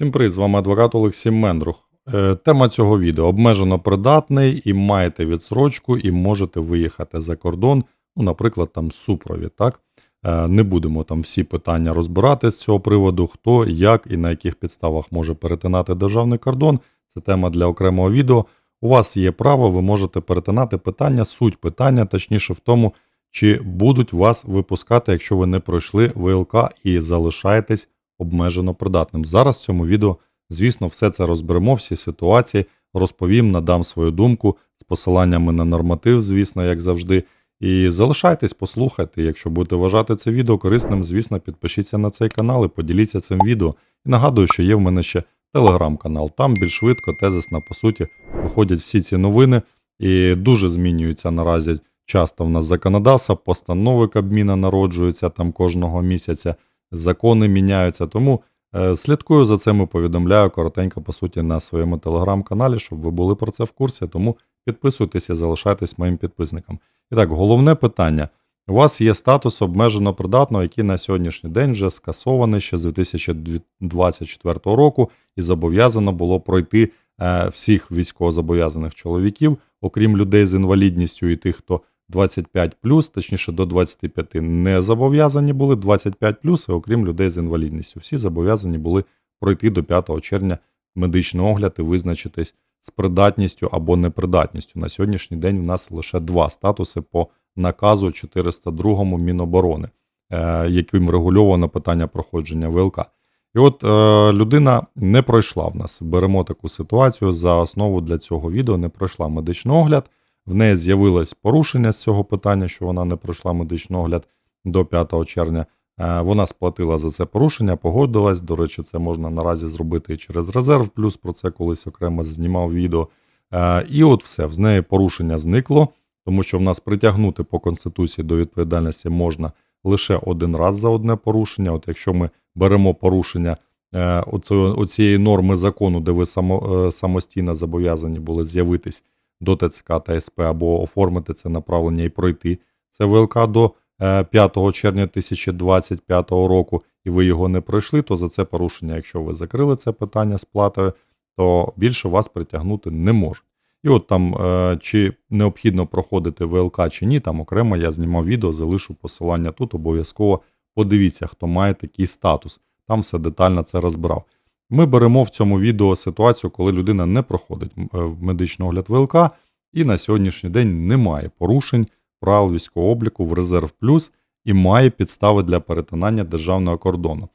Всім привіт, з вами адвокат Олексій Мендрух. Е, Тема цього відео обмежено придатний і маєте відсрочку, і можете виїхати за кордон, ну, наприклад, там супровід. Так? Е, Не будемо там всі питання розбирати з цього приводу, хто, як і на яких підставах може перетинати державний кордон. Це тема для окремого відео. У вас є право, ви можете перетинати питання, суть питання, точніше в тому, чи будуть вас випускати, якщо ви не пройшли ВЛК і залишаєтесь обмежено придатним. Зараз в цьому відео, звісно, все це розберемо, всі ситуації, розповім, надам свою думку з посиланнями на норматив, звісно, як завжди. І залишайтесь, послухайте. Якщо будете вважати це відео корисним, звісно, підпишіться на цей канал і поділіться цим відео. І нагадую, що є в мене ще телеграм-канал. Там більш швидко, тезисно, по суті, виходять всі ці новини і дуже змінюються наразі. Часто в нас законодавство, постанови Кабміна народжуються там кожного місяця, закони міняються. Тому е, слідкую за цим і повідомляю коротенько, по суті, на своєму телеграм-каналі, щоб ви були про це в курсі. Тому підписуйтесь і залишайтесь моїм підписником. І так, головне питання. У вас є статус обмежено придатного, який на сьогоднішній день вже скасований ще з 2024 року, і зобов'язано було пройти е, всіх військовозобов'язаних чоловіків, окрім людей з інвалідністю і тих, хто 25 точніше до 25 не зобов'язані були 25 і окрім людей з інвалідністю. Всі зобов'язані були пройти до 5 червня медичний огляд і визначитись з придатністю або непридатністю. На сьогоднішній день у нас лише два статуси по наказу 402 Міноборони, е, яким регульовано питання проходження ВЛК. І от е, людина не пройшла в нас. Беремо таку ситуацію за основу для цього відео, не пройшла медичний огляд. В неї з'явилось порушення з цього питання, що вона не пройшла медичний огляд до 5 червня. Е, Вона сплатила за це порушення, погодилась. До речі, це можна наразі зробити і через резерв. Плюс про це колись окремо знімав відео. Е, І от все, з неї порушення зникло, тому що в нас притягнути по конституції до відповідальності можна лише один раз за одне порушення. От якщо ми беремо порушення е, оцієї норми закону, де ви самостійно зобов'язані були з'явитись до ТЦК та СП або оформити це направлення і пройти це ВЛК до е, 5 червня 2025 року, і ви його не пройшли, то за це порушення, якщо ви закрили це питання з платою, то більше вас притягнути не може. І от там е, чи необхідно проходити ВЛК чи ні, там окремо я знімав відео, залишу посилання тут. Обов'язково подивіться, хто має такий статус. Там все детально це розбирав. Ми беремо в цьому відео ситуацію, коли людина не проходить е, медичний огляд ВЛК, і на сьогоднішній день немає порушень правил військового обліку в резерв плюс і має підстави для перетинання державного кордону.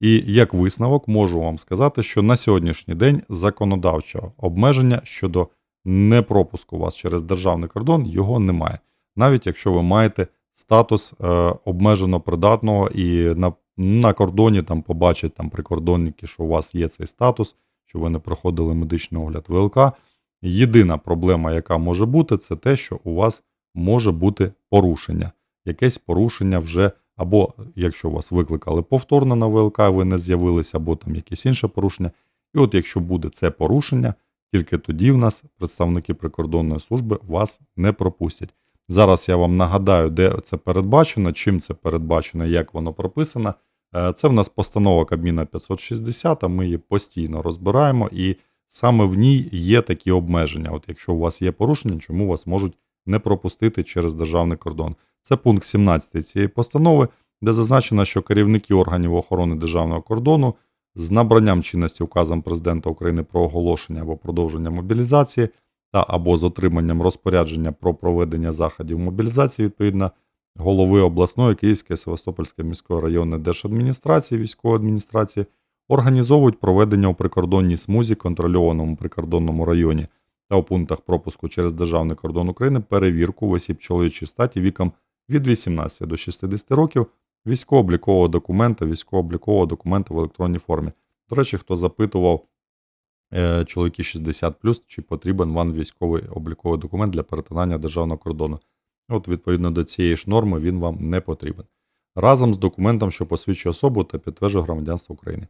І як висновок можу вам сказати, що на сьогоднішній день законодавчого обмеження щодо непропуску вас через державний кордон його немає. Навіть якщо ви маєте статус е, обмежено придатного і на, на кордоні там побачать там прикордонники, що у вас є цей статус, що ви не проходили медичний огляд ВЛК. Єдина проблема, яка може бути, це те, що у вас може бути порушення. Якесь порушення вже, або якщо вас викликали повторно на ВЛК, ви не з'явилися, або там якесь інше порушення. І от якщо буде це порушення, тільки тоді в нас представники прикордонної служби вас не пропустять. Зараз я вам нагадаю, де це передбачено, чим це передбачено, як воно прописано. Е, Це в нас постанова Кабміна 560, а ми її постійно розбираємо, і саме в ній є такі обмеження. От якщо у вас є порушення, чому вас можуть не пропустити через державний кордон. Це пункт 17 цієї постанови, де зазначено, що керівники органів охорони державного кордону з набранням чинності указом президента України про оголошення або продовження мобілізації та або з отриманням розпорядження про проведення заходів мобілізації відповідно голови обласної Київської Севастопольської міської районної держадміністрації, військової адміністрації організовують проведення у прикордонній смузі, контрольованому прикордонному районі та у пунктах пропуску через державний кордон України перевірку в осіб чоловічої статі віком від 18 до 60 років військово-облікового документа, військово-облікового документа в електронній формі. До речі, хто запитував е, чоловіки 60 чи потрібен вам військовий обліковий документ для перетинання державного кордону. От, відповідно до цієї ж норми, він вам не потрібен. Разом з документом, що посвідчує особу та підтверджує громадянство України.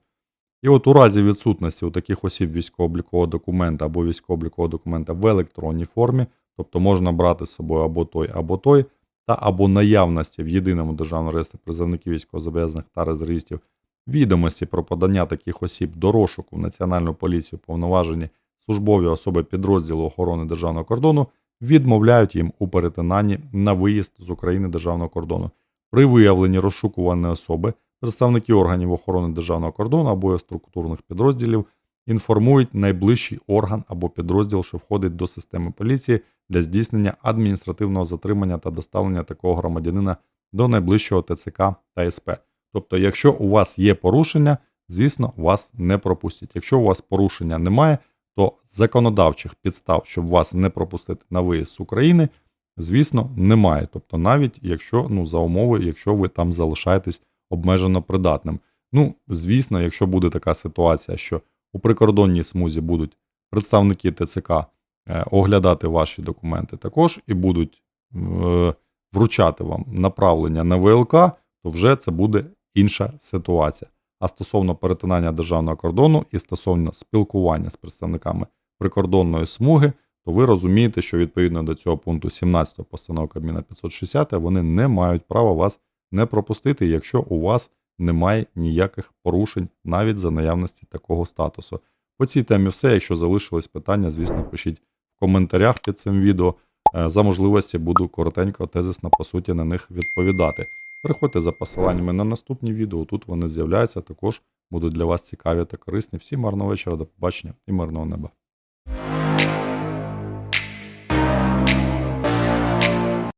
І от у разі відсутності у таких осіб військово-облікового документа або військово-облікового документа в електронній формі, тобто можна брати з собою або той, або той, та або наявності в єдиному державному реєстрі призовників військовозобов'язаних та резервістів відомості про подання таких осіб до розшуку в Національну поліцію повноважені службові особи підрозділу охорони державного кордону відмовляють їм у перетинанні на виїзд з України державного кордону. При виявленні розшукуваної особи представники органів охорони державного кордону або структурних підрозділів інформують найближчий орган або підрозділ, що входить до системи поліції для здійснення адміністративного затримання та доставлення такого громадянина до найближчого ТЦК та СП. Тобто, якщо у вас є порушення, звісно, вас не пропустять. Якщо у вас порушення немає, то законодавчих підстав, щоб вас не пропустити на виїзд з України, звісно, немає. Тобто, навіть якщо ну за умови, якщо ви там залишаєтесь обмежено придатним. Ну, звісно, якщо буде така ситуація, що у прикордонній смузі будуть представники ТЦК е, оглядати ваші документи також і будуть е, вручати вам направлення на ВЛК, то вже це буде інша ситуація. А стосовно перетинання державного кордону і стосовно спілкування з представниками прикордонної смуги, то ви розумієте, що відповідно до цього пункту 17 постанови Кабміна 560 вони не мають права вас не пропустити, якщо у вас немає ніяких порушень навіть за наявності такого статусу. По цій темі все. Якщо залишились питання, звісно, пишіть в коментарях під цим відео. Е, За можливості буду коротенько, тезисно, по суті, на них відповідати. Переходьте за посиланнями на наступні відео. Тут вони з'являються. Також будуть для вас цікаві та корисні. Всім гарного вечора, до побачення і мирного неба.